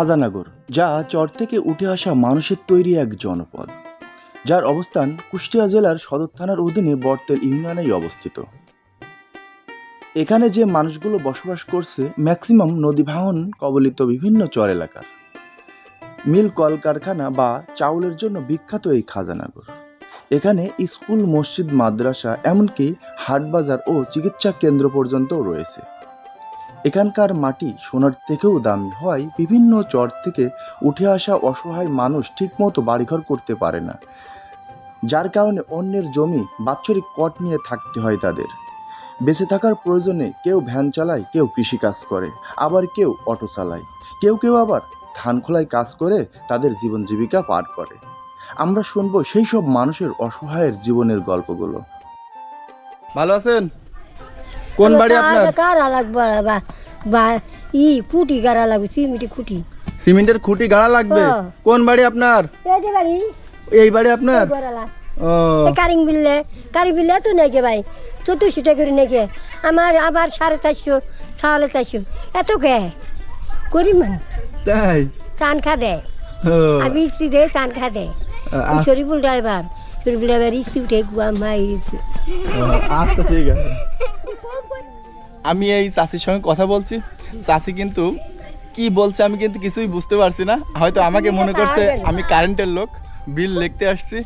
খাজানাগর, যা চর থেকে উঠে আসা মানুষের তৈরি এক জনপদ। যার অবস্থান কুষ্টিয়া জেলার সদর থানার অধীনে বর্তেল ইউনিয়নেই অবস্থিত। এখানে যে মানুষগুলো বসবাস করছে ম্যাক্সিমাম নদী ভাঙন কবলিত বিভিন্ন চর এলাকার। মিল কলকারখানা বা চাউলের জন্য বিখ্যাত এই খাজানাগর। এখানে স্কুল, মসজিদ, মাদ্রাসা, এমনকি হাটবাজার ও চিকিৎসা কেন্দ্র পর্যন্তও রয়েছে। এখানকার মাটি সোনার থেকেও দামি হয় বিভিন্ন চর থেকে উঠে আসা অসহায় মানুষ ঠিকমতো বাড়িঘর করতে পারে না। যার কারণে অন্যের জমি বাৎসরিক কট নিয়ে থাকতে হয় তাদের। বেঁচে থাকার প্রয়োজনে কেউ ভ্যান চালায়, কেউ কৃষিকাজ করে, আবার কেউ অটো চালায়। কেউ কেউ আবার ধান খোলায় কাজ করে, তাদের জীবন জীবিকা পার করে। আমরা শুনব সেই সব মানুষের অসহায়ের জীবনের গল্পগুলো। ভালো আছেন? কোন বাড়ি আপনার? কারা লাগবে বা বা ই খুঁটি গাড়া লাগবে সিমিটি খুঁটি। সিমেন্টের খুঁটি গাড়া লাগবে। কোন বাড়ি আপনার? এই যে বাড়ি। এই বাড়ি আপনার? ও। কারিং বিললে। কারিং বিললে তো নাকি ভাই? চতুর্শো টাকা করে নাকি আমার আবার সাড়ে চারশো সাড়ে চারশো। এত কে? করি মান তাই? চান খা দেয় আমি স্ত্রী দেয় চান খা দেয় শরীফুল ড্রাইভার। শরীফুল ড্রাইভার স্ত্রী উঠে গুয়া মাইছে ও, আচ্ছা ঠিক আছে। আমি এই চাষির সঙ্গে কথা বলছি। চাষি কিন্তু কি বলছে আমি কিন্তু কিছুই বুঝতে পারছি না। হয়তো আমাকে মনে করছে আমি কারেন্টের লোক বিল লিখতে আসছি।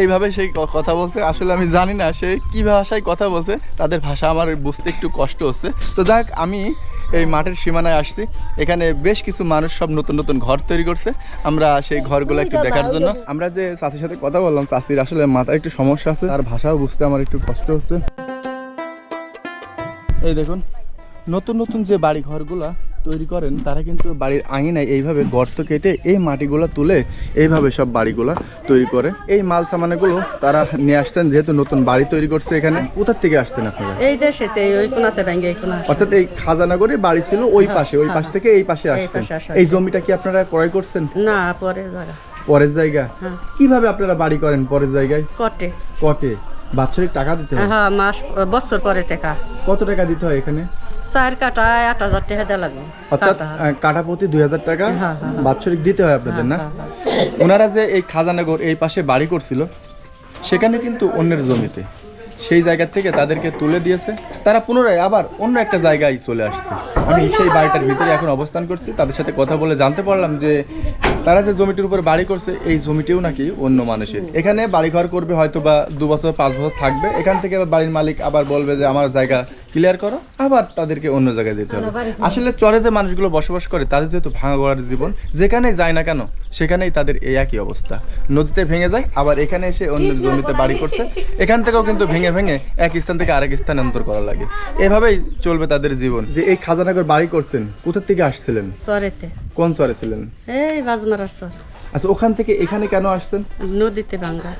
এইভাবে সেই কথা বলছে। আসলে আমি জানি না সে কি ভাষায় কথা বলছে। তাদের ভাষা আমার বুঝতে একটু কষ্ট হচ্ছে। তো যাক আমি এই মাঠের সীমানায় আসছি। এখানে বেশ কিছু মানুষ সব নতুন নতুন ঘর তৈরি করছে আমরা সেই ঘরগুলো একটু দেখার জন্য। আমরা যে চাষির সাথে কথা বললাম চাষির আসলে মাথায় একটু সমস্যা আছে। তার ভাষাও বুঝতে আমার একটু কষ্ট হচ্ছে। এই দেখুন নতুন নতুন যে বাড়ি ঘরগুলা তৈরি করেন তারা কিন্তু বাড়ির আঙিনায় এইভাবে গর্ত কেটে এই মাটিগুলো তুলে এইভাবে সব বাড়িগুলা তৈরি করে। এই মাল সামানগুলো তারা নিয়ে আসতেন যেহেতু নতুন বাড়ি তৈরি করছে এখানে। কোথার থেকে আসতেন আপনারা? এই দেশেতে ওই কোনাতে ব্যাঙ্গে অর্থাৎ এই খাজানাগরে বাড়ি ছিল ওই পাশে ওই পাশ থেকে এই পাশে এই আসছেন। পাশে আসা এই জমিটা কি আপনারা ক্রয় করছেন? না পরে জায়গা। পরের জায়গা? হ্যাঁ। কীভাবে আপনারা বাড়ি করেন পরের জায়গায়? কটে। কটে। বাৎসরিক টাকা দিতে হয়? হ্যাঁ মাস বছর পরে টাকা। কত টাকা দিতে হয় এখানে? চার কাটা আট হাজার টাকা দেওয়া লাগবে। অর্থাৎ কাটা। প্রতি দুই হাজার টাকা হ্যাঁ, হ্যাঁ, বাৎসরিক দিতে হয় আপনাদের না? হ্যাঁ, হ্যাঁ, ওনারা যে এই খাজানাগর এই পাশে বাড়ি করছিল সেখানে কিন্তু অন্যের জমিতে। সেই জায়গা থেকে তাদেরকে তুলে দিয়েছে। তারা পুনরায় আবার অন্য একটা জায়গায় চলে আসছে। আমি সেই বাড়িটার ভিতরে এখন অবস্থান করছি। তাদের সাথে কথা বলে জানতে পারলাম যে তারা যে জমিটির উপর বাড়ি করছে এই জমিটিও নাকি অন্য মানুষের। এখানে বাড়িঘর করবে হয়তো বা দু বছর পাঁচ বছর থাকবে। এখান থেকে বাড়ির মালিক আবার বলবে যে আমার জায়গা ক্লিয়ার করো। আবার তাদেরকে অন্য জায়গায় যেতে হবে। আসলে চরে যে মানুষগুলো বসবাস করে তাদের যেহেতু ভাঙা গড়ার জীবন যেখানেই যায় না কেন সেখানেই তাদের এই একই অবস্থা। নদীতে ভেঙে যায় আবার এখানে এসে অন্য জমিতে বাড়ি করছে। এখান থেকেও কিন্তু ভেঙে ভেঙে এক স্থান থেকে আরেক স্থানান্তর করা লাগে। এভাবেই চলবে তাদের জীবন। যে এই খাজানগর বাড়ি করছেন কোথা থেকে আসছিলেন? চরেতে। কোন চরে ছিলেন? এই বাজমারার চর। আচ্ছা ওখান থেকে এখানে কেন আসছেন? নদীতে ভাঙ্গা।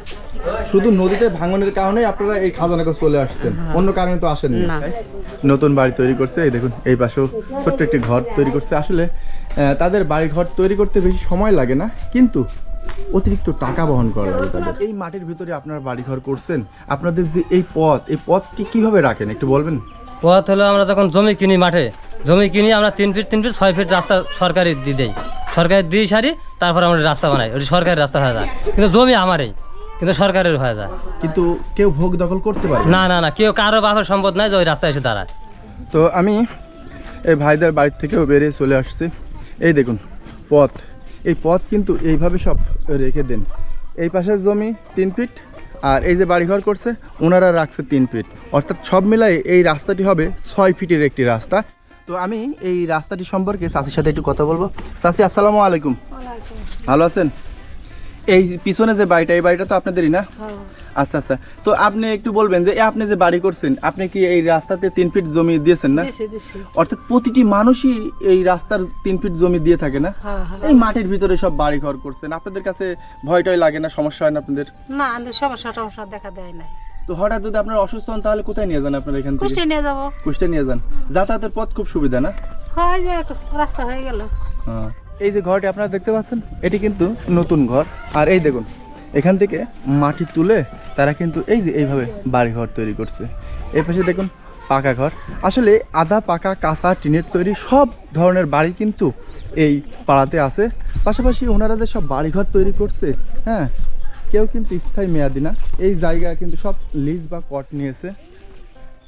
শুধু নদীতে ভাঙনের কারণে আপনারা এই খাজানগর চলে আসছেন? অন্য কারণে তো আসেন না। নতুন বাড়ি তৈরি করছে এই দেখুন এই পাশেও ছোট্ট একটি ঘর তৈরি করছে। আসলে আহ, তাদের বাড়ি ঘর তৈরি করতে বেশি সময় লাগে না কিন্তু অতিরিক্ত টাকা বহন করা লাগে তাদের। এই মাটির ভিতরে আপনারা বাড়ি ঘর করছেন আপনাদের যে এই পথ এই পথটি কীভাবে রাখেন একটু বলবেন? পথ হলো আমরা যখন জমি কিনি মাঠে জমি কিনি আমরা তিন ফিট তিন ফিট ছয় ফিট রাস্তা সরকারি দিয়ে দেই। সরকারি দিয়ে সারি তারপর আমরা রাস্তা বানাই ওটি সরকারি রাস্তা হয়ে যায়। কিন্তু জমি আমারই কিন্তু সরকারের হয়ে যায়। কিন্তু কেউ ভোগ দখল করতে পারে না না না কেউ কারও বাপের সম্পদ নাই যে ওই রাস্তায় এসে দাঁড়ায়। তো আমি এই ভাইদের বাড়ির থেকেও বেরিয়ে চলে আসছি। এই দেখুন পথ। এই পথ কিন্তু এইভাবে সব রেখে দেন। এই পাশের জমি তিন ফিট আর এই যে বাড়িঘর করছে ওনারা রাখছে তিন ফিট। অর্থাৎ সব মিলাই এই রাস্তাটি হবে ছয় ফিটের একটি রাস্তা। তো আমি এই রাস্তাটি সম্পর্কে চাষির সাথে একটু কথা বলব। চাষি আসসালামু আলাইকুম। ভালো আছেন? এই পিছনে যে বাড়িটা এই বাড়িটা তো আপনাদেরই না? আচ্ছা আচ্ছা। তো আপনি একটু বলবেন যে আপনি যে বাড়ি করছেন আপনি কি এই রাস্তাতে তিন ফিট জমি দিয়েছেন না? অর্থাৎ প্রতিটি মানুষই এই রাস্তার তিন ফিট জমি দিয়ে থাকে না? এই মাটির ভিতরে সব বাড়ি ঘর করছেন। আপনাদের কাছে ভয় টয় লাগে না? সমস্যা হয় না আপনাদের? না সমস্যা টমস্যা দেখা দেয় নাই। তো হঠাৎ যদি আপনার অসুস্থ হন তাহলে কোথায় নিয়ে যান আপনার এখান থেকে? কুষ্টে নিয়ে যাব। কুষ্টে নিয়ে যান। যাতায়াতের পথ খুব সুবিধা না? হয় যে রাস্তা হয়ে গেল। হ্যাঁ। এই যে ঘরটি আপনারা দেখতে পাচ্ছেন, এটি কিন্তু নতুন ঘর। আর এই দেখুন, এখান থেকে মাটি তুলে তারা কিন্তু এই যে এইভাবে বাড়ি ঘর তৈরি করছে। এই পাশে দেখুন, পাকা ঘর। আসলে আধা পাকা, কাঁচা, টিনের তৈরি সব ধরনের বাড়ি কিন্তু এই পাড়াতে আছে। পাশাপাশি ওনারা যে সব বাড়িঘর তৈরি করছে হ্যাঁ কেউ কিন্তু স্থায়ী মেয়াদি না। এই জায়গা কিন্তু সব লিজ বা কট নিয়েছে।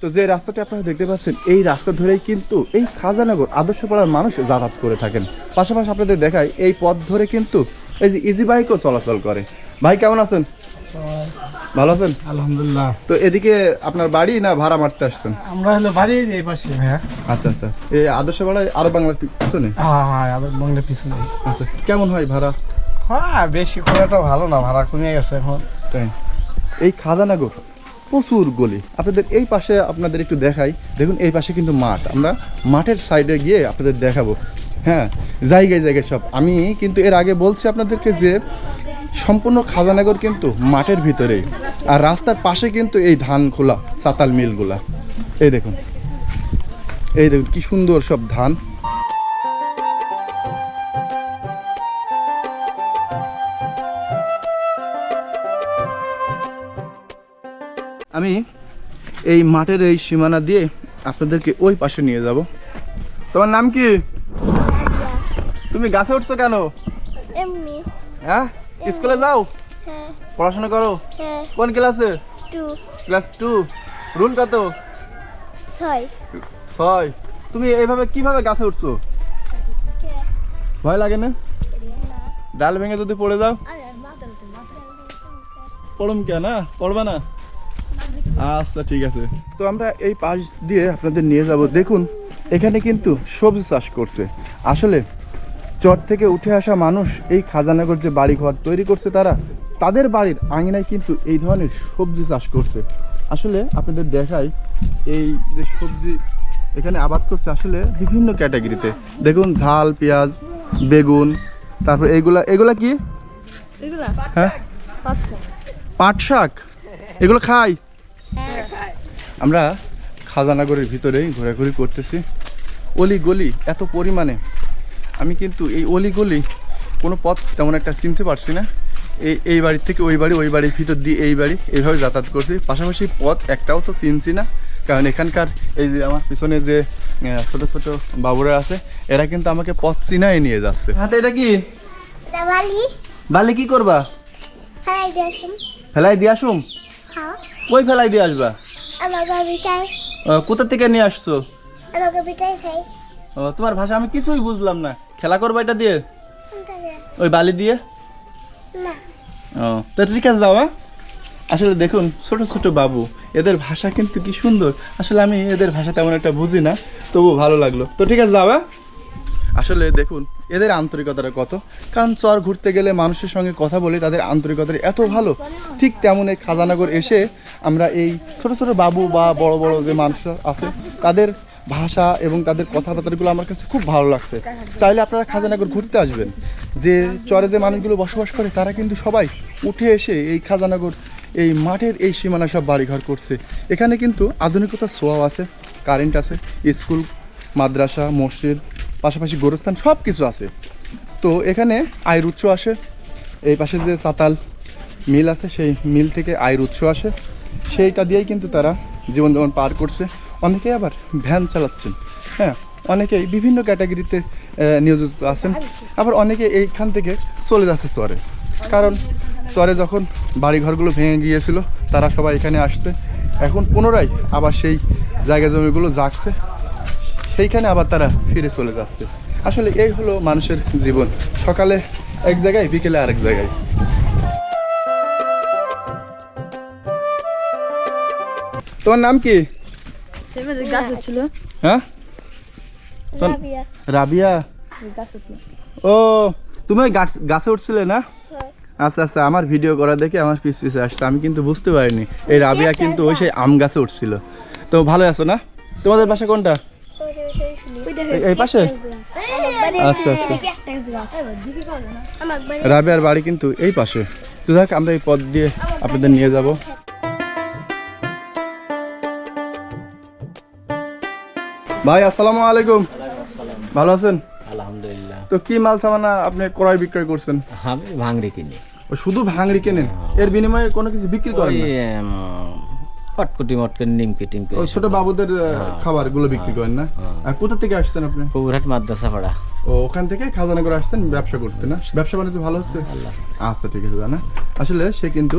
তো যে রাস্তাটি আপনারা দেখতে পাচ্ছেন এই রাস্তা ধরেই কিন্তু এই খাজানগর আদর্শ পাড়ার মানুষ যাতায়াত করে থাকেন। পাশাপাশি আপনাদের দেখায় এই পথ ধরে কিন্তু এই যে ইজি বাইকও চলাচল করে। ভাই কেমন আছেন? ভালো আছেন? আলহামদুলিল্লাহ। তো এদিকে আপনার বাড়ি না ভাড়া মারতে আসছেন? আমরা হলো বাড়ি এই পাশে ভাইয়া। আচ্ছা আচ্ছা। এই আদর্শ পাড়ায় আরও বাংলার পিছনে হ্যাঁ হ্যাঁ আবার বাংলা পিছনে। আচ্ছা কেমন হয় ভাড়া? হ্যাঁ বেশি করে ভালো না ভাড়া কমে গেছে এখন। তাই। এই খাজানাগর প্রচুর গলি। আপনাদের এই পাশে আপনাদের একটু দেখাই। দেখুন, এই পাশে কিন্তু মাঠ। আমরা মাঠের সাইডে গিয়ে আপনাদের দেখাবো। হ্যাঁ জায়গায় জায়গায় সব। আমি কিন্তু এর আগে বলছি আপনাদেরকে যে, সম্পূর্ণ খাজানাগর কিন্তু মাঠের ভিতরেই। আর রাস্তার পাশে কিন্তু এই ধান খোলা, চাতাল মিলগুলা। এই দেখুন। এই দেখুন, কি সুন্দর সব ধান। এই মাঠের এই সীমানা দিয়ে আপনাদেরকে ওই পাশে নিয়ে যাব। তোমার নাম কি? তুমি গাছে উঠছো কেন? হ্যাঁ? স্কুলে যাও? হ্যাঁ। পড়াশোনা করো? হ্যাঁ। কোন ক্লাসে? Class two. রুল কত? ছয়। তুমি এইভাবে কীভাবে গাছে উঠছো? ভয় লাগে না? ডাল ভেঙে যদি পড়ে যাও। পড়ুম কে না? পড়বে না? আচ্ছা ঠিক আছে। তো আমরা এই পাশ দিয়ে আপনাদের নিয়ে যাব। দেখুন এখানে কিন্তু সবজি চাষ করছে। আসলে চর থেকে উঠে আসা মানুষ এই খাজানগর যে বাড়িঘর তৈরি করছে তারা তাদের বাড়ির আঙিনায় কিন্তু এই ধরনের সবজি চাষ করছে। আসলে আপনাদের দেখাই এই যে সবজি এখানে আবাদ করছে আসলে বিভিন্ন ক্যাটাগরিতে। দেখুন ঝাল পেঁয়াজ বেগুন তারপর এইগুলা এগুলা কি? হ্যাঁ? পাট শাক? এগুলো খাই। আমরা খাজানাগরের ভিতরেই ঘোরাঘুরি করতেছি। অলি গলি এত পরিমাণে। আমি কিন্তু এই অলি গলি কোনো পথ তেমন একটা চিনতে পারছি না। এই এই বাড়ির থেকে ওই বাড়ি ওই বাড়ির ভিতর দিয়ে এই বাড়ি এইভাবে যাতায়াত করছি। পাশাপাশি পথ একটাও তো চিনছি না। কারণ এখানকার এই যে আমার পিছনে যে ছোট ছোট বাবুরা আছে এরা কিন্তু আমাকে পথ চিনাই নিয়ে যাচ্ছে। হাতে এটা কি? বালি। কি করবা? ফেলাই দিয়েছেন ফেলাই দিয়ে আসুম হ্যাঁ। কই ফেলাই দিয়ে আসবা? কোথা থেকে নিয়ে আসছো? ও, তোমার ভাষা আমি কিছুই বুঝলাম না। খেলা করবা এটা দিয়ে? ওই বালি দিয়ে? না। ও তো ঠিক আছে যাও হ্যাঁ? আসলে দেখুন ছোট ছোট বাবু এদের ভাষা কিন্তু কি সুন্দর। আসলে আমি এদের ভাষা তেমন একটা বুঝি না তবু ভালো লাগল। তো ঠিক আছে যাও হ্যাঁ? আসলে দেখুন, এদের আন্তরিকতাটা কত? কারণ চর ঘুরতে গেলে মানুষের সঙ্গে কথা বলে তাদের আন্তরিকতাটা এত ভালো। ঠিক তেমন এই খাজানগর এসে আমরা এই ছোট ছোট বাবু বা বড় বড় যে মানুষ আছে, তাদের ভাষা এবং তাদের কথাবার্তাগুলো আমার কাছে খুব ভালো লাগছে। চাইলে আপনারা খাজানগর ঘুরতে আসবেন। যে চরে যে মানুষগুলো বসবাস করে, তারা কিন্তু সবাই উঠে এসে এই খাজানগর এই মাঠের এই সীমানা সব বাড়িঘর করছে। এখানে কিন্তু আধুনিকতার ছোঁয়াও আছে কারেন্ট আছে, স্কুল, মাদ্রাসা, মসজিদ পাশাপাশি গোরস্থান সব কিছু আছে। তো এখানে আয়ের উৎস আসে, এই পাশে যে চাতাল মিল আছে, সেই মিল থেকে আয়ের উৎস আসে। সেইটা দিয়েই কিন্তু তারা জীবনযাপন পার করছে। অনেকেই আবার ভ্যান চালাচ্ছেন। হ্যাঁ অনেকেই বিভিন্ন ক্যাটাগরিতে নিয়োজিত আছেন। আবার অনেকে এইখান থেকে চলে যাচ্ছে চরে। কারণ চরে যখন বাড়িঘরগুলো ভেঙে গিয়েছিল, তারা সবাই এখানে আসছে। এখন পুনরায় আবার সেই জায়গা জমিগুলো জাগছে। সেইখানে আবার তারা ফিরে চলে যাচ্ছে। আসলে এই হলো মানুষের জীবন। সকালে এক জায়গায় বিকেলে আরেক জায়গায়। তোমার নাম কি? হ্যাঁ? রাবিয়া। রাবিয়া? ও তুমি গাছ গাছে উঠছিলে না? আচ্ছা আচ্ছা আমার ভিডিও করা দেখে আমার পিস পিছে আসছে। আমি কিন্তু বুঝতে পারিনি। এই রাবিয়া কিন্তু ওই সেই আম গাছে উঠছিল। তো ভালো আছো না? তোমাদের বাসা কোনটা? এই- পাশে? আচ্ছা আচ্ছা। বাড়ি রাবিয়ার বাড়ি কিন্তু এই পাশে। তো দেখ আমরা এই পথ দিয়ে আপনাদের নিয়ে যাব। ভাই আসসালামু আলাইকুম। ভালো আছেন? আলহামদুলিল্লাহ। তো কি মাল সামানা আপনি ক্রয় বিক্রয় করছেন? আমি ভাঙড়ি কিনি। শুধু ভাঙড়ি কেনেন? এর বিনিময়ে কোনো কিছু বিক্রি করেন না? উম, নিমকি টিমকি ওই ছোট বাবুদের খাবারগুলো বিক্রি করেন না? আর কোথা থেকে আসতেন আপনি? কবুরহাট মাদ্রাসা পাড়া। ও ওখান থেকে খাজানা করে আসতেন ব্যবসা করতে না? ব্যবসা বাণিজ্য ভালো হচ্ছে আচ্ছা ঠিক আছে জানা। আসলে সে কিন্তু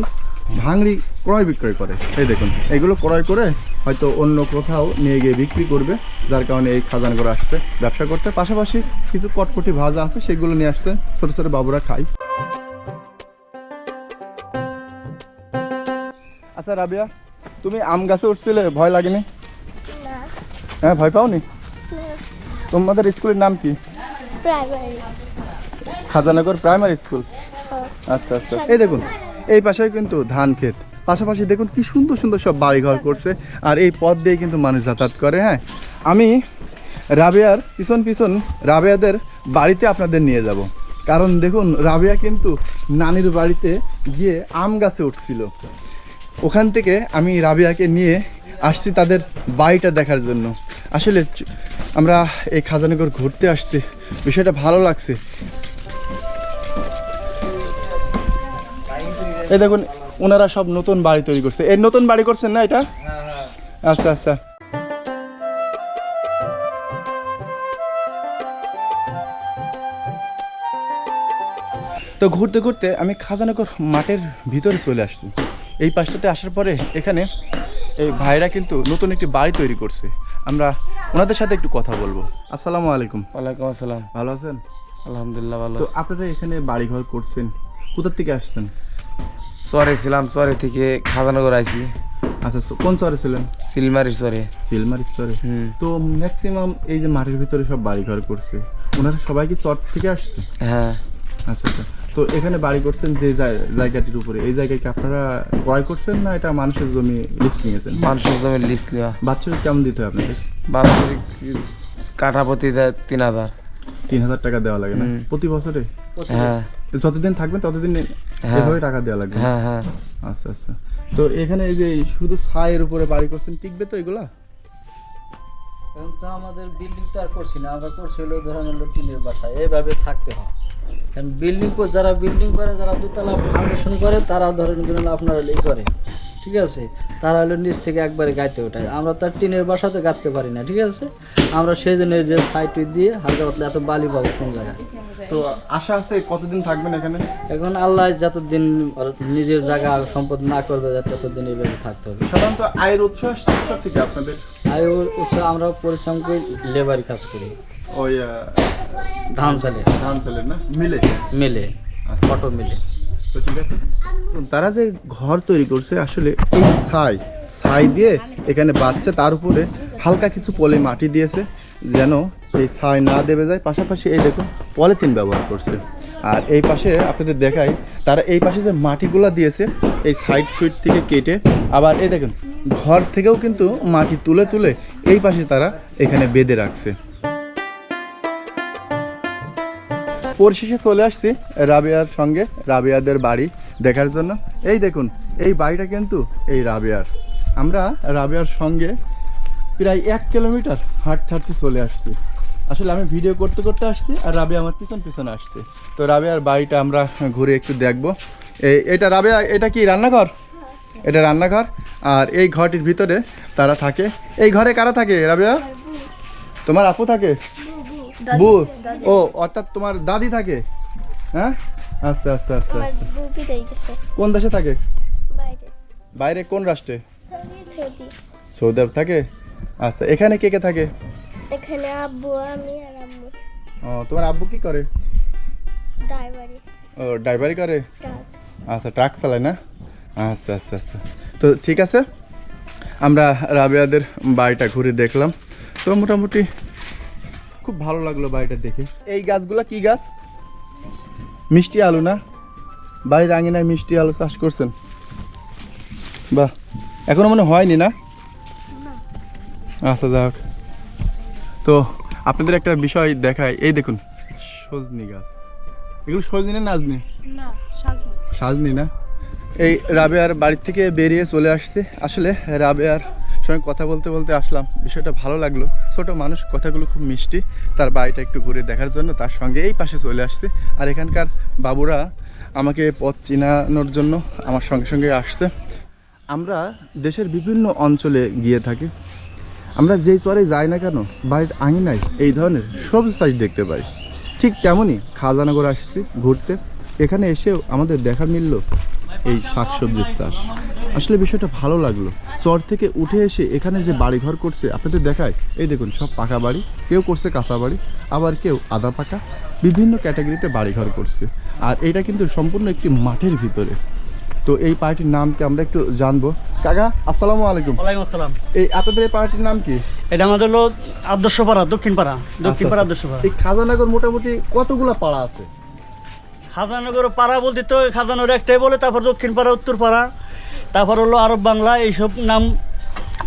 ভাঙড়ি ক্রয় বিক্রয় করে। এই দেখুন এগুলো ক্রয় করে হয়তো অন্য কোথাও নিয়ে গিয়ে বিক্রি করবে যার কারণে এই খাজানা করে আসতে ব্যবসা করতে। পাশাপাশি কিছু কটকটি ভাজা আছে সেগুলো নিয়ে আসতে ছোট ছোট বাবুরা খায়। আচ্ছা রাবিয়া তুমি আম গাছে উঠছিলে ভয় লাগেনি? না। হ্যাঁ ভয় পাওনি? তোমাদের স্কুলের নাম কি? Primary Khajanagar primary school. আচ্ছা আচ্ছা। এই দেখুন এই পাশে কিন্তু ধান ক্ষেত। পাশাপাশি দেখুন কি সুন্দর সুন্দর সব বাড়িঘর করছে আর এই পথ দিয়ে কিন্তু মানুষ যাতায়াত করে হ্যাঁ? আমি রাবেয়ার পিছন পিছন রাবেয়াদের বাড়িতে আপনাদের নিয়ে যাব। কারণ দেখুন রাবেয়া কিন্তু নানির বাড়িতে গিয়ে আম গাছে উঠছিল। ওখান থেকে আমি রাবিয়াকে নিয়ে আসছি তাদের বাড়িটা দেখার জন্য। আসলে আমরা এই খাজানগর ঘুরতে আসছি। বিষয়টা ভালো লাগছে। এই দেখুন, ওনারা সব নতুন বাড়ি তৈরি করছে। এই নতুন বাড়ি করছেন না এটা? আচ্ছা আচ্ছা। তো ঘুরতে ঘুরতে আমি খাজানগর মাঠের ভিতরে চলে আসছি। এই পাশটাতে আসার পরে এখানে এই ভাইরা কিন্তু নতুন একটি বাড়ি তৈরি করছে। আমরা ওনাদের সাথে একটু কথা বলব। আসসালামু আলাইকুম। ওয়ালাইকুম আসসালাম। ভালো আছেন? আলহামদুলিল্লাহ ভালো তো আপনারা এখানে বাড়িঘর করছেন কোথার থেকে আসছেন? চরে ছিলাম চরে থেকে খাজানগর আইছি। আচ্ছা কোন চরে ছিলেন? সিলমারি চরে। সিলমারি চরে। তো ম্যাক্সিমাম এই যে মাঠের ভিতরে সব বাড়িঘর করছে ওনারা সবাই কি চর থেকে আসছে? হ্যাঁ। আচ্ছা আচ্ছা। তো এখানে বাড়ি করছেন যে জায়গাটির উপরে। এই জায়গায় কি আপনারা ক্রয় করছেন না এটা মানুষের জমি লিস্ট নিয়েছেন? মানুষের জমি লিস্ট লিয়া বাচ্চাদের কেমন দিতে হয় আপনাদের? বাৎসরিক কাঠা প্রতি তিন হাজার। তিন হাজার টাকা দেওয়া লাগে না? প্রতি বছরে? হ্যাঁ। যতদিন থাকবেন ততদিন হ্যাঁ। এভাবে টাকা দেওয়া লাগবে হ্যাঁ হ্যাঁ। আচ্ছা আচ্ছা। তো এখানে এই যে শুধু ছায়ের উপরে বাড়ি করছেন টিকবে তো এগুলা? এখন তো আমাদের বিল্ডিং তো আর করছি না আমরা করছি হলো ধরেন হলো টিনের বাসা এইভাবে থাকতে হয়। কারণ বিল্ডিং যারা বিল্ডিং করে যারা দুতলা ফাউন্ডেশন করে তারা ধরেন আপনারা ই করে। ঠিক আছে? তারা হলো নিচ থেকে একবারে গাইতে ওঠায়। আমরা তো আর টিনের বাসাতে গাঁথতে পারি না ঠিক আছে? আমরা সেই জন্য যে সাইড দিয়ে হালকা পাতলা এত বালি পাবো কোন জায়গায়। তো আশা আছে কতদিন থাকবেন এখানে? এখন আল্লাহ যতদিন নিজের জায়গা সম্পদ না করবে ততদিন এইভাবে থাকতে হবে। সাধারণত আয়ের উৎস আসছে কোথা থেকে আপনাদের? আয়ের উৎস আমরা পরিশ্রম করি লেবারি কাজ করি। ওই ধান চালে। ধান চালের না? মিলে? মিলে ফটো মেলে। ঠিক আছে। তারা যে ঘর তৈরি করছে, আসলে এই ছাই ছাই দিয়ে এখানে বাচ্চা তার উপরে হালকা কিছু পলে মাটি দিয়েছে, যেন এই ছাই না দেবে যায়। পাশাপাশি এই দেখুন, পলিথিন ব্যবহার করছে। আর এই পাশে আপনাদের দেখাই, তারা এই পাশে যে মাটিগুলা দিয়েছে, এই সাইড সুইড থেকে কেটে, আবার এই দেখুন, ঘর থেকেও কিন্তু মাটি তুলে তুলে এই পাশে তারা এখানে বেঁধে রাখছে। পরিশেষে চলে আসছি রাবেয়ার সঙ্গে, রাবেয়াদের বাড়ি দেখার জন্য। এই দেখুন, এই বাড়িটা কিন্তু এই রাবেয়ার। আমরা রাবেয়ার সঙ্গে প্রায় এক কিলোমিটার হাঁটতে হাঁটতে চলে আসছি। আসলে আমি ভিডিও করতে করতে আসছি আর রাবেয়া আমার পিছন পিছনে আসছে। তো রাবেয়ার বাড়িটা আমরা ঘুরে একটু দেখব। এটা রাবেয়া, এটা কি রান্নাঘর? এটা রান্নাঘর। আর এই ঘরটির ভিতরে তারা থাকে। এই ঘরে কারা থাকে রাবেয়া? তোমার আপু থাকে? বু ও অর্থাৎ তোমার দাদি থাকে? হ্যাঁ? আচ্ছা আচ্ছা আচ্ছা আচ্ছা। কোন দেশে থাকে? বাইরে। কোন রাষ্ট্রে? Saudi Saudi. আরব থাকে? আচ্ছা এখানে কে কে থাকে? এখানে আব্বু আমি আর আম্মু। ও তোমার আব্বু কি করে? ড্রাইভারি। ও ড্রাইভারি করে? আচ্ছা ট্রাক চালায় না? আচ্ছা আচ্ছা আচ্ছা। তো ঠিক আছে আমরা রাবেয়াদের বাড়িটা ঘুরে দেখলাম। তো মোটামুটি খুব ভালো লাগল বাড়িটা দেখে। এই গাছগুলো কি গাছ? মিষ্টি আলু না? বাড়ির আঙিনায় মিষ্টি আলু চাষ করছেন। বাহ এখনও মনে হয়নি না? আচ্ছা যাক তো আপনাদের একটা বিষয় দেখায় এই দেখুন সজনি গাছ। এগুলো সজনি না নাজনি? সাজনি না? এই রাবেয়ার বাড়ি থেকে বেরিয়ে চলে আসছে। আসলে রাবেয়ার সঙ্গে কথা বলতে বলতে আসলাম। বিষয়টা ভালো লাগল। ছোট মানুষ, কথাগুলো খুব মিষ্টি। তার বাড়িটা একটু ঘুরে দেখার জন্য তার সঙ্গে এই পাশে চলে আসছে। আর এখানকার বাবুরা আমাকে পথ চিনানোর জন্য আমার সঙ্গে সঙ্গে আসছে। আমরা দেশের বিভিন্ন অঞ্চলে গিয়ে থাকি। আমরা যেই চরে যাই না কেন, বাড়ির আঙিনায় এই ধরনের সবজি চাষ দেখতে পাই। ঠিক তেমনই খাজানগর আসছি ঘুরতে। এখানে এসেও আমাদের দেখা মিলল এই শাকসবজির চাষ। আসলে বিষয়টা ভালো লাগল। চর থেকে উঠে এসে এখানে যে বাড়ি ঘর করছে আপনাদের দেখায়? এই দেখুন সব পাকা বাড়ি কেউ করছে কাঁচা বাড়ি আবার কেউ আদা পাকা বিভিন্ন ক্যাটাগরিতে বাড়ি ঘর করছে। আর এটা কিন্তু সম্পূর্ণ একটি মাঠের ভিতরে। তো এই পার্টির নামকে আমরা একটু জানব? কাকা আসসালামু আলাইকুম। ওয়ালাইকুম আসসালাম। এই আপনাদের এই পার্টির নাম কি? এটা আমাদের হলো আদর্শ পাড়া দক্ষিণ পাড়া দক্ষিণ পাড়া আদর্শ পাড়া এই খাজানগর মোটামুটি কতগুলো পাড়া আছে? খাজানগর পাড়া বলতে তো খাজানগর একটাই বলে তারপর দক্ষিণ পাড়া উত্তর পাড়া তারপর হলো আরব বাংলা এইসব নাম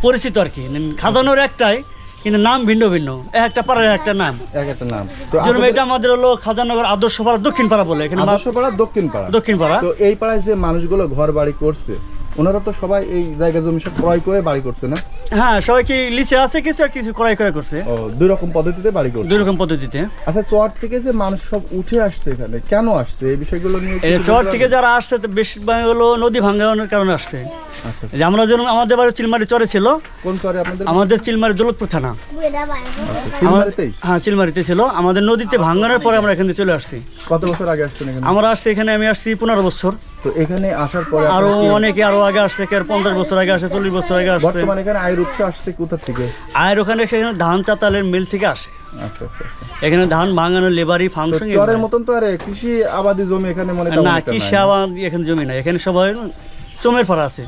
পরিচিত আর কি। খাজানোর একটাই কিন্তু নাম ভিন্ন ভিন্ন। এক একটা পাড়ার একটা নাম। এক একটা নাম। তো এই এটা আমাদের হলো খাজানগর আদর্শ পাড়া দক্ষিণ পাড়া বলে। এখানে আদর্শ পাড়া দক্ষিণ পাড়া। দক্ষিণ পাড়া। তো এই পাড়ায় যে মানুষগুলো ঘর বাড়ি করছে ওনারা তো সবাই এই জায়গা জমি সব ক্রয় করে বাড়ি করছে না? হ্যাঁ সবাই কি লিচে আছে কিছু আর কিছু ক্রয় করে করছে? ও দুই রকম পদ্ধতিতে বাড়ি করছে। দুই রকম পদ্ধতিতে। আচ্ছা চর থেকে যে মানুষ সব উঠে আসছে এখানে কেন আসছে? এই বিষয়গুলো নিয়ে এই চর থেকে যারা আসছে তো বেশিরভাগ হলো নদী ভাঙ্গানোর কারণে আসছে। আচ্ছা যে আমরা যেরকম আমাদের বাড়ি চিলমারি চরে ছিল। কোন চরে আপনাদের? আমাদের চিলমারি দৌলতপুর থানা। হ্যাঁ চিলমারিতে ছিল। আমাদের নদীতে ভাঙ্গানোর পরে আমরা এখানে চলে আসছি। কত বছর আগে আসছেন আমরা আসছি এখানে আমি আসছি পনেরো বছর। তো এখানে আসার পরে আরও অনেকে আরও আগে আসছে কে পঞ্চাশ বছর আগে আসছে চল্লিশ বছর আগে আসছে। বর্তমানে এখানে আয়ের উৎস আসছে কোথা থেকে? আর ওখানে সেখানে ধান চাতালের মিল থেকে আসে। আচ্ছা আচ্ছা আচ্ছা। এখানে ধান ভাঙানো লেবারি ফাংশন চরের মতন তো আরে কৃষি আবাদি জমি এখানে মনে না কৃষি আবাদ এখানে জমি না এখানে সবাই চমের ফাড়া আছে।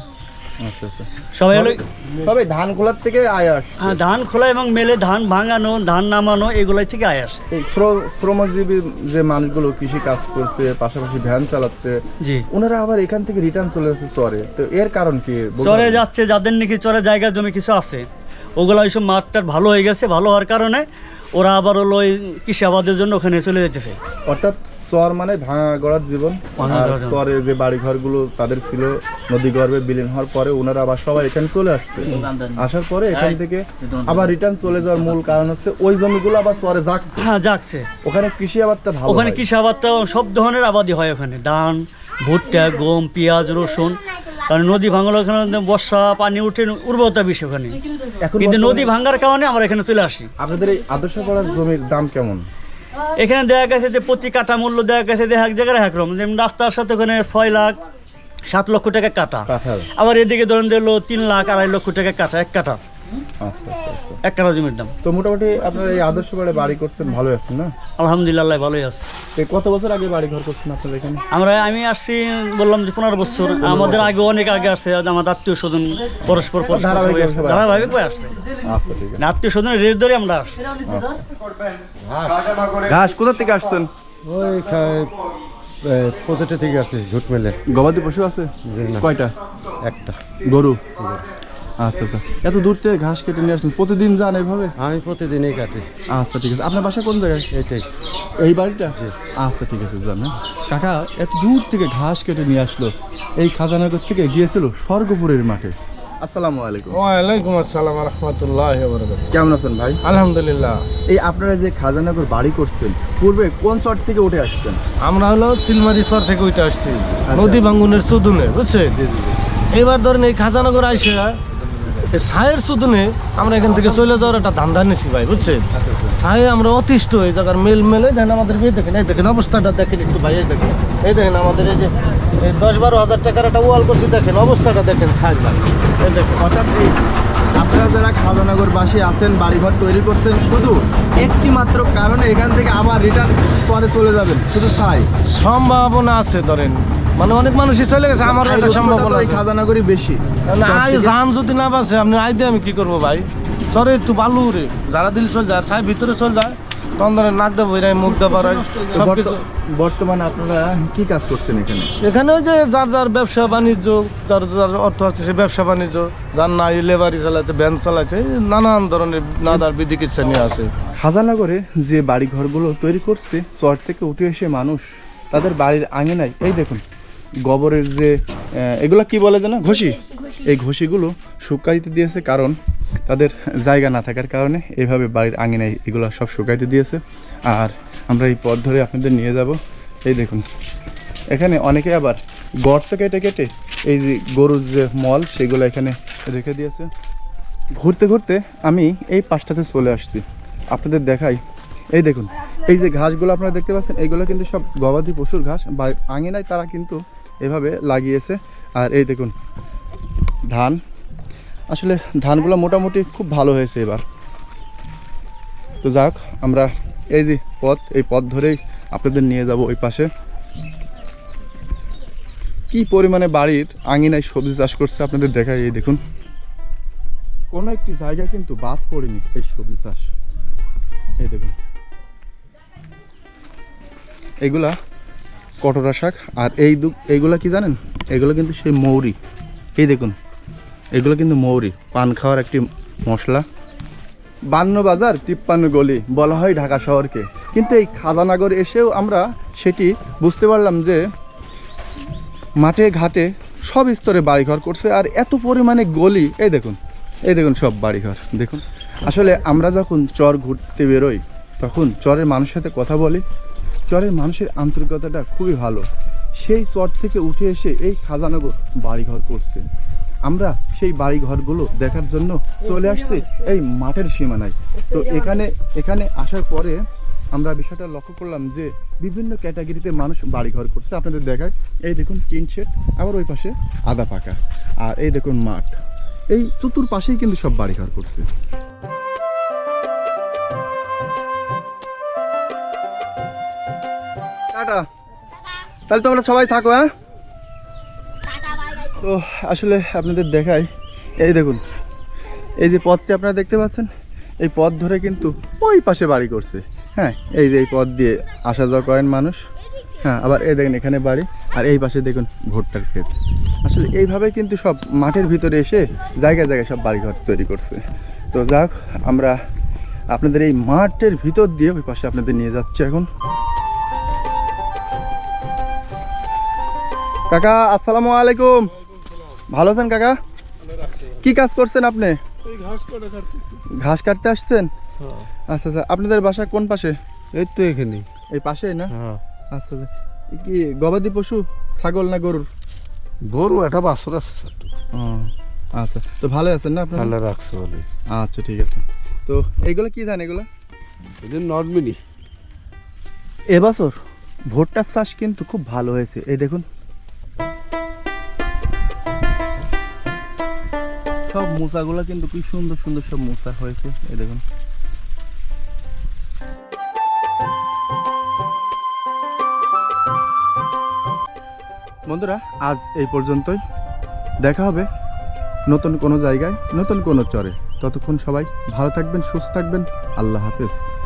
সবাই হলো তবে ধান খোলার থেকে আয় আসছে। হ্যাঁ ধান খোলা এবং মেলে ধান ভাঙানো ধান নামানো এগুলাই থেকে আয় আসে। এই শ্রমজীবী যে মানুষগুলো কৃষি কাজ করছে পাশাপাশি ভ্যান চালাচ্ছে জি। ওনারা আবার এখান থেকে রিটার্ন চলে যাচ্ছে চরে। তো এর কারণ কি? চরে যাচ্ছে যাদের নাকি চরে জায়গা জমি কিছু আছে। ওগুলো ওইসব মাঠটার ভালো হয়ে গেছে ভালো হওয়ার কারণে ওরা আবার হলো ওই কৃষি আবাদের জন্য ওখানে চলে যেতেছে। অর্থাৎ চর মানে ভাঙা গড়ার জীবন আর চরে যে বাড়ি ঘরগুলো তাদের ছিল নদী গর্ভে বিলীন হওয়ার পরে ওনারা আবার সবাই এখানে চলে আসছে। আসার পরে এখান থেকে আবার রিটার্ন চলে যাওয়ার মূল কারণ হচ্ছে ওই জমিগুলো আবার চরে যাচ্ছে। হ্যাঁ যাচ্ছে। ওখানে কৃষি আবাদটা ভালো ওখানে কৃষি আবাদটা সব ধরনের আবাদই হয় ওখানে। ধান ভুট্টা গম পেঁয়াজ রসুন। কারণ নদী ভাঙলো ওখানে বর্ষা পানি উঠে উর্বরতা বেশি ওখানে। কিন্তু নদী ভাঙার কারণে আমরা এখানে চলে আসি। আপনাদের এই আদর্শ পাড়ার জমির দাম কেমন? এখানে দেখা গেছে যে প্রতি কাটা মূল্য দেখা গেছে যে এক জায়গায় একরকম যেমন রাস্তার সাথে ওখানে ছয় লাখ সাত লক্ষ টাকা কাটা আবার এদিকে ধরেন দিল তিন লাখ আড়াই লক্ষ টাকা কাটা এক কাটা এক কাটা জমির দাম। তো মোটামুটি আপনারা এই আদর্শ পাড়ে বাড়ি করছেন ভালো আছেন না? আলহামদুলিল্লাহ ভালোই আছে। কত বছর আগে বাড়ি ঘর করছেন আপনারা এখানে? আমরা আমি আসছি বললাম যে পনেরো বছর। আমাদের আগে অনেক আগে আসছে আমাদের আত্মীয় স্বজন পরস্পর পরস্পর ধারাবাহিক আসছে। আচ্ছা আত্মীয় স্বজনের রেট ধরে আমরা আসছি। ঘাস কোথা থেকে আসছেন? ওই প্রজেক্টে থেকে আছে ঝুট মেলে। গবাদি পশু আছে? কয়টা? একটা। গরু। আচ্ছা আচ্ছা। এত দূর থেকে ঘাস কেটে নিয়ে আসলেন। প্রতিদিন যান এইভাবে? আমি প্রতিদিনই কাটি। আচ্ছা ঠিক আছে। আপনার বাসা কোন জায়গায়? এইটাই। এই বাড়িটা? আছে আচ্ছা ঠিক আছে জান হ্যাঁ। কাকা এত দূর থেকে ঘাস কেটে নিয়ে আসলো। এই খাজানগর থেকে গিয়েছিল স্বর্গপুরের মাঠে। আসসালামু আলাইকুম। ওয়ালাইকুম আসসালাম রহমতুল্লাহ কেমন আছেন ভাই? আলহামদুলিল্লাহ। এই আপনারা যে খাজানগর বাড়ি করছেন পূর্বে কোন চট থেকে উঠে আসছেন? আমরা হলো সিলমারি চর থেকে উঠে আসছি। নদী ভাঙ্গুনের সুদুনে বুঝছেন? এবার ধরেন এই খাজানগর আইসে ছায়ের সুদুনে আমরা এখান থেকে চলে যাওয়ার একটা ধান্দা নিছি ভাই, বুঝছেন? ছায়ে আমরা অতিষ্ঠ, এই জায়গার মেল মেলে দেখেন আমাদের বিয়ে দেখেন, এই দেখেন অবস্থাটা দেখেন একটু ভাই, এই দেখেন এই দেখেন আমাদের এই যে, এই দশ বারো হাজার টাকার একটা ওয়াল করছি, দেখেন অবস্থাটা দেখেন ছাই ভাই, এই দেখেন, অর্থাৎ এই আপনারা যারা খাজানগর বাসী আছেন, বাড়িঘর তৈরি করছেন, শুধু একটি মাত্র কারণে এখান থেকে আবার রিটার্ন পরে চলে যাবেন, শুধু ছাই সম্ভাবনা আছে, ধরেন। মানে অনেক মানুষই চলে গেছে আমার একটা সম্ভাবনা এই আছে। বেশি। আয় জান যদি না বাসে আপনি আই দিয়ে আমি কি করব ভাই? সরে একটু বালু রে যারা দিল চল যায় সাই ভিতরে চল যায়। ধরে নাক দেবো এরাই মুখ দেবো সব বর্তমানে আপনারা কি কাজ করছেন এখানে? এখানে ওই যে যার যার ব্যবসা বাণিজ্য যার যার অর্থ আছে সে ব্যবসা বাণিজ্য যার নাই লেবারি চালাচ্ছে ভ্যান চালাচ্ছে নানান ধরনের নানার বিধি কিচ্ছা নিয়ে আছে। খাজানগরে যে বাড়ি ঘরগুলো তৈরি করছে চর থেকে উঠে এসে মানুষ তাদের বাড়ির আঙিনায় এই দেখুন গোবরের যে এগুলা কি বলে যেন? ঘষি? এই ঘষিগুলো শুকাইতে দিয়েছে কারণ তাদের জায়গা না থাকার কারণে এইভাবে বাড়ির আঙিনায় এগুলো সব শুকাইতে দিয়েছে। আর আমরা এই পথ ধরে আপনাদের নিয়ে যাব। এই দেখুন এখানে অনেকে আবার গর্ত কেটে কেটে এই যে গরুর যে মল সেগুলো এখানে রেখে দিয়েছে। ঘুরতে ঘুরতে আমি এই পাশটাতে চলে আসছি। আপনাদের দেখাই। এই দেখুন এই যে ঘাসগুলো আপনারা দেখতে পাচ্ছেন এইগুলো কিন্তু সব গবাদি পশুর ঘাস। বা আঙিনায় তারা কিন্তু এভাবে লাগিয়েছে। আর এই দেখুন, ধান। আসলে ধানগুলো মোটামুটি খুব ভালো হয়েছে এবার। তো যাক, আমরা এই যে পথ, এই পথ ধরেই আপনাদের নিয়ে যাব ওই পাশে। কি পরিমাণে বাড়ির আঙিনায় সবজি চাষ করছে আপনাদের দেখাই এই দেখুন। কোনো একটি জায়গা কিন্তু বাদ পড়েনি এই সবজি চাষ। এই দেখুন। এগুলা কটরা শাক আর এই দু এইগুলা কি জানেন? এগুলো কিন্তু সেই মৌরি। এই দেখুন, এগুলো কিন্তু মৌরি, পান খাওয়ার একটি মশলা। বান্ন বাজার তিপ্পান্ন গলি বলা হয় ঢাকা শহরকে। কিন্তু এই খাদানগর এসেও আমরা সেটি বুঝতে পারলাম যে মাঠে, ঘাটে সব স্তরে বাড়িঘর করছে আর এত পরিমাণে গলি। এই দেখুন এই দেখুন সব বাড়িঘর, দেখুন। আসলে আমরা যখন চর ঘুরতে বেরোই, তখন চরের মানুষের সাথে কথা বলি চরের মানুষের আন্তরিকতাটা খুবই ভালো। সেই চর থেকে উঠে এসে এই খাজানগর বাড়িঘর করছে। আমরা সেই বাড়িঘরগুলো দেখার জন্য চলে আসছি এই মাঠের সীমানায়। তো এখানে এখানে আসার পরে আমরা বিষয়টা লক্ষ্য করলাম যে বিভিন্ন ক্যাটাগরিতে মানুষ বাড়িঘর করছে। আপনাদের দেখায়, এই দেখুন টিন শেড, আবার ওই পাশে আদা পাকা। আর এই দেখুন মাঠ। এই চতুর পাশেই কিন্তু সব বাড়িঘর করছে। টাটা। তাহলে তোমরা সবাই থাকো হ্যাঁ? তো আসলে আপনাদের দেখাই, এই দেখুন, এই যে পথটি আপনারা দেখতে পাচ্ছেন, এই পথ ধরে কিন্তু ওই পাশে বাড়ি করছে হ্যাঁ? এই যে এই পথ দিয়ে আসা যাওয়া করেন মানুষ হ্যাঁ? আবার এই দেখেন এখানে বাড়ি, আর এই পাশে দেখুন ভুট্টার ক্ষেত। আসলে এইভাবে কিন্তু সব মাঠের ভিতরে এসে জায়গায় জায়গায় সব বাড়িঘর তৈরি করছে। তো যাক, আমরা আপনাদের এই মাঠের ভিতর দিয়ে ওই পাশে আপনাদের নিয়ে যাচ্ছি এখন। কাকা আসসালামু আলাইকুম। ভালো আছেন কাকা? কি কাজ করছেন আপনি? ঘাস কাটতে আসছেন? আচ্ছা আচ্ছা আপনাদের বাসা কোন পাশে? এই তো এখানে। এই পাশে না? হ্যাঁ। আচ্ছা আচ্ছা। কি গবাদি পশু ছাগল না গরুর? গরু একটা বাছর আছে আচ্ছা। তো ভালো আছেন না আপনার? ভালো রাখছে বলে। আচ্ছা ঠিক আছে। তো এইগুলো কি ধান এগুলো? এটা নর্মালি এবছর ভুট্টার চাষ কিন্তু খুব ভালো হয়েছে। এই দেখুন মোচাগুলো কিন্তু কি সুন্দর সুন্দর সব মোচা হয়েছে। এই দেখুন। বন্ধুরা, আজ এই পর্যন্তই। দেখা হবে নতুন কোনো জায়গায়, নতুন কোনো চরে। ততক্ষণ সবাই ভালো থাকবেন, সুস্থ থাকবেন। আল্লাহ হাফেজ।